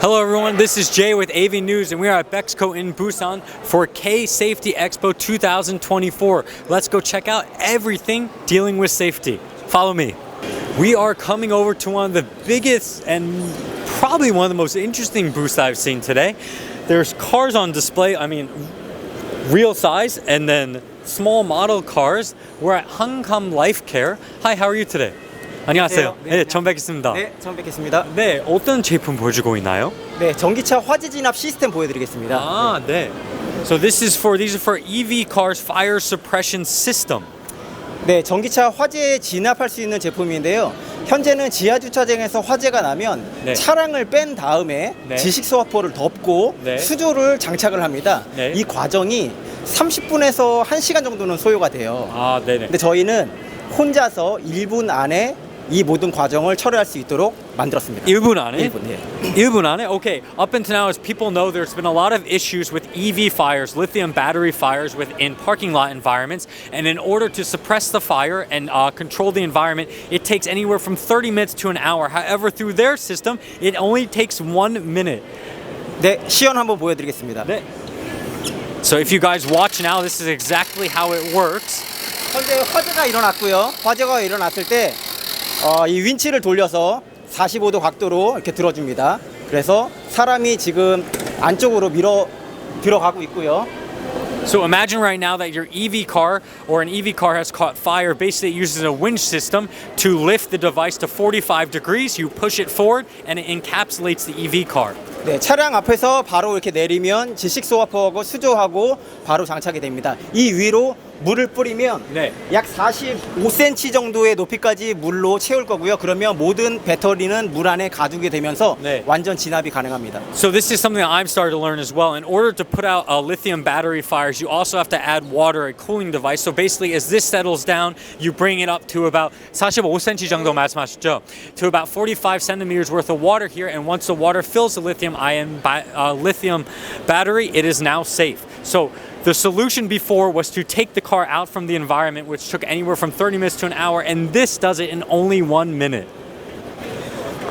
Hello, everyone. This is Jay with AV News, and we are at Bexco in Busan for K Safety Expo 2024. Let's go check out everything dealing with safety. Follow me. We are coming over to one of the biggest and probably one of the most interesting booths I've seen today. There's cars on display, I mean, real size, and then small model cars. We're at Hangam Life Care. Hi, how are you today? 안녕하세요. 네, 네, 처음 뵙겠습니다. 네, 처음 뵙겠습니다. 네, 어떤 제품 보여주고 있나요? 네, 전기차 화재 진압 시스템 보여드리겠습니다. Ah, 네. So this is for these are for EV cars fire suppression system. 네, 전기차 화재 진압할 수 있는 제품인데요. 현재는 지하 주차장에서 화재가 나면 네. 차량을 뺀 다음에 네. 지식 소화포를 덮고 네. 수조를 장착을 합니다. 네. 이 과정이 30분에서 1시간 정도는 소요가 돼요. 아, 네 네. 근데 저희는 혼자서 1분 안에 이 모든 과정을 처리할 수 있도록 만들었습니다. 1분 안에? 1분, 네. 1분 안에? Okay. Up until now, as people know, there's been a lot of issues with EV fires, lithium battery fires within parking lot environments. And in order to suppress the fire and uh, control the environment, it takes anywhere from 30 minutes to an hour. However, through their system, it only takes one minute. 네, 시연 한번 보여드리겠습니다. 네. So if you guys watch now, this is exactly how it works. 현재 화재가 일어났고요. 화재가 일어났을 때, 어, 이 윈치를 돌려서 45도 각도로 이렇게 들어줍니다. 그래서 사람이 지금 안쪽으로 밀어 들어가고 있고요. So imagine right now that your EV car or an EV car has caught fire. Basically, it uses a winch system to lift the device to 45 degrees. You push it forward and it encapsulates the EV car. 네, 차량 앞에서 바로 이렇게 내리면 지식 소화포하고 수조하고 바로 장착이 됩니다. 이 위로 물을 뿌리면 네. 약 45cm 정도의 높이까지 물로 채울 거고요. 그러면 모든 배터리는 물 안에 가두게 되면서 네. 완전 진압이 가능합니다. So this is something that I'm starting to learn as well. In order to put out uh, lithium battery fires, you also have to add water, a cooling device. So basically, as this settles down, you bring it up to about 45cm 정도 말씀하셨죠? To about 45 centimeters worth of water here, and once the water fills the lithium-ion ba- uh, lithium battery, it is now safe. So. The solution before was to take the car out from the environment, which took anywhere from 30 minutes to an hour, and this does it in only one minute.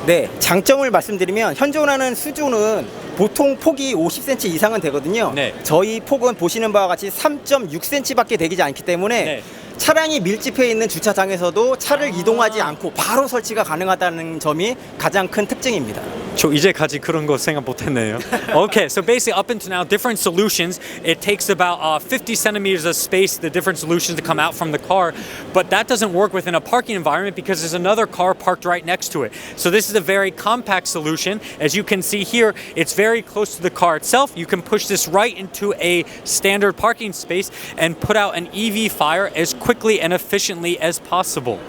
네, 장점을 말씀드리면 현존 하는 수조는 보통 폭이 50cm 이상은 되거든요. 네. 저희 폭은 보시는 바와 같이 3.6cm밖에 되지 않기 때문에 네. 차량이 밀집해 있는 주차장에서도 차를 이동하지 않고 바로 설치가 가능하다는 점이 가장 큰 특징입니다. 저 이제까지 그런 거 생각 못했네요. okay, so basically up until now, different solutions. It takes about uh, 50 centimeters of space, the different solutions to come out from the car, but that doesn't work within a parking environment because there's another car parked right next to it. So this is a very compact solution. As you can see here, it's very close to the car itself. You can push this right into a standard parking space and put out an EV fire as quickly and efficiently as possible.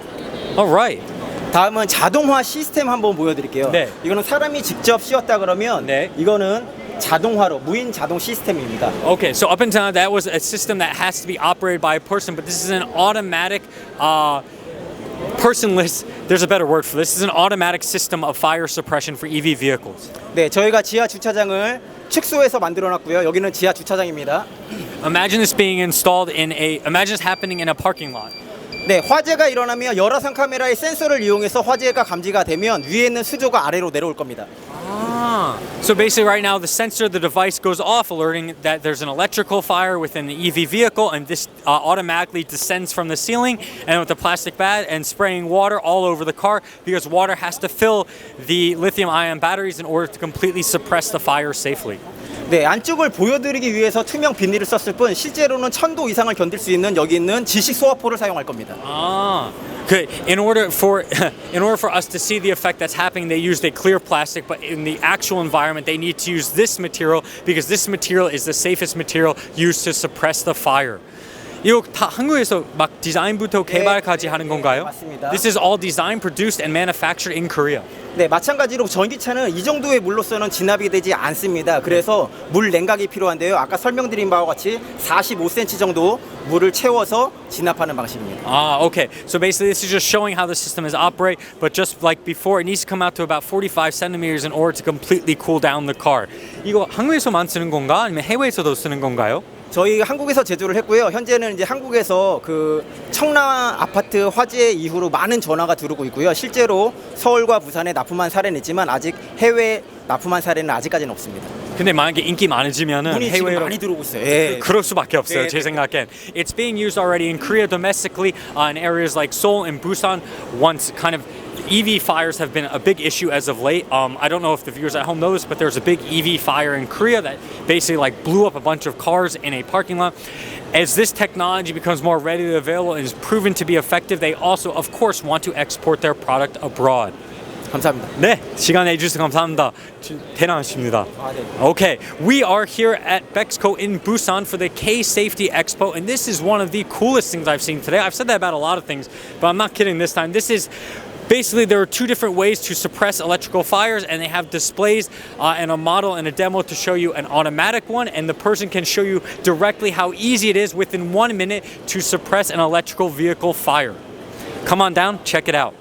All right. 다음은 자동화 시스템 한번 보여드릴게요. 네. 이거는 사람이 직접 씌웠다 그러면 네. 이거는 자동화로 무인 자동 시스템입니다. Okay, so up until now, that was a system that has to be operated by a person, but this is an automatic, uh, personless. There's a better word for this. This is an automatic system of fire suppression for EV vehicles. 네, 저희가 지하 주차장을 축소해서 만들어 놨고요. 여기는 지하 주차장입니다. Imagine this being installed in a. Imagine this happening in a parking lot. 네, 화재가 일어나면 열화상 카메라의 센서를 이용해서 화재가 감지가 되면 위에 있는 수조가 아래로 내려올 겁니다. Ah. So basically, right now, the sensor, the device goes off, alerting that there's an electrical fire within the EV vehicle, and this uh, automatically descends from the ceiling and with the plastic bag and spraying water all over the car because water has to fill the lithium-ion batteries in order to completely suppress the fire safely. 네, 안쪽을 보여드리기 위해서 투명 비닐을 썼을 뿐 실제로는 천도 이상을 견딜 수 있는 여기 있는 지식 소화포를 사용할 겁니다. Ah. Good. In order for in order for us to see the effect that's happening, they used a clear plastic, but in the actual environment, they need to use this material because this material is the safest material used to suppress the fire. 이거 다 한국에서 막 디자인부터 개발까지 하는 건가요? 맞습니다. This is all designed, produced, and manufactured in Korea. 네, 마찬가지로 전기차는 이 정도의 물로서는 진압이 되지 않습니다. 그래서 물 냉각이 필요한데요. 아까 설명드린 바와 같이 45cm 정도 물을 채워서 진압하는 방식입니다. Ah, okay. So basically, this is just showing how the system is operate, but just like before, it needs to come out to about 45 centimeters in order to completely cool down the car. 이거 한국에서만 쓰는 건가? 아니면 해외에서도 쓰는 건가요? 저희 한국에서 제조를 했고요. 현재는 이제 한국에서 그 청라 아파트 화재 이후로 많은 전화가 들어오고 있고요. 실제로 서울과 부산에 납품한 사례는 있지만 아직 해외 납품한 사례는 아직까지는 없습니다. 근데 만약에 인기 많아지면은 문의 지금 해외로 많이 들어오고 있어요. 예. 그럴 수밖에 없어요. 네, 제 네. 생각엔. It's being used already in Korea domestically uh, in areas like Seoul and Busan. Once kind of EV fires have been a big issue as of late. Um, I don't know if the viewers at home know this, but there's a big EV fire in Korea that basically like blew up a bunch of cars in a parking lot. As this technology becomes more readily available and is proven to be effective, they also, of course, want to export their product abroad. 감사합니다. 네, 시간 내주셔서 감사합니다. 지- 대단하십니다. 아, 네. Okay, we are here at Bexco in Busan for the K Safety Expo, and this is one of the coolest things I've seen today. I've said that about a lot of things, but I'm not kidding this time. This is basically there are two different ways to suppress electrical fires, and they have displays uh, and a model and a demo to show you an automatic one, and the person can show you directly how easy it is within one minute to suppress an electrical vehicle fire. Come on down, check it out.